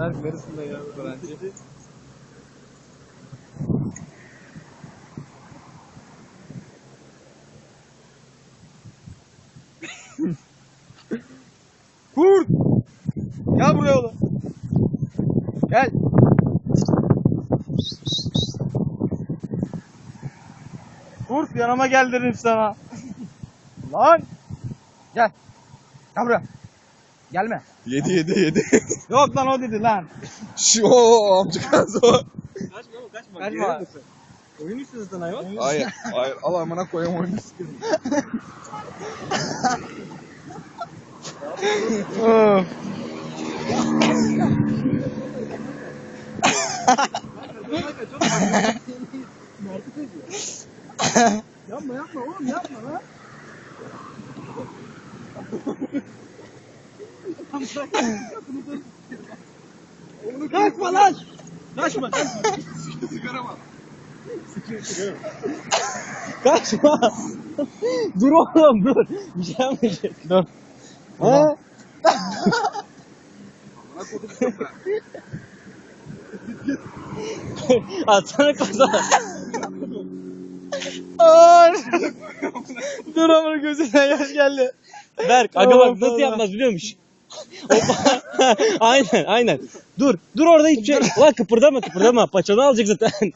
Berk neresinde ya öğrenci? Kurt! Gel buraya oğlum. Gel. Kurt yanıma gel dedim sana. Lan! Gel. Gel buraya. Gelme. Yedi yedi yedi. Yok lan o dedi lan. Şu o amca kaz o. Kaçma oğlum kaçma. Kaçma. Oyun üstünüzden hayvan. Hayır hayır al amına koyayım oyunu. Of. yapma yapma oğlum yapma lan. Kaçma lan. Kaçma. Kaçma. dur oğlum dur. Bir şey yapmayacak. Dur. Ha? Atsana kaza. Ay. Dur amına gözüne yaş geldi. Berk aga bak nasıl yapmaz biliyor musun? Aynen aynen. Dur dur orada hiçbir şey. Ulan kıpırdama kıpırdama. Paçanı alacak zaten.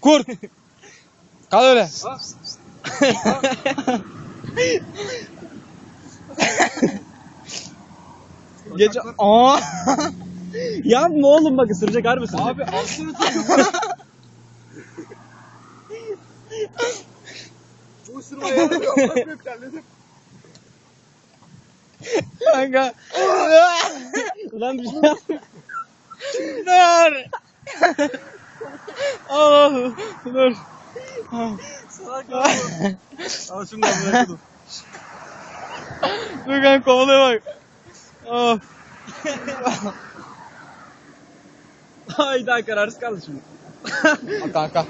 Kurt. Kal öyle. Geç. Aa. Yapma oğlum bak ısıracak harbi ısıracak. Abi altını Bu ısırma yaramıyor. Bak. Kanka. Ulan bir şey yapma. Dur. Allah. Dur. Al şunu da bırakalım. Dur kanka kovalaya bak. Of. Hayda kararsız kaldı şimdi. Kanka.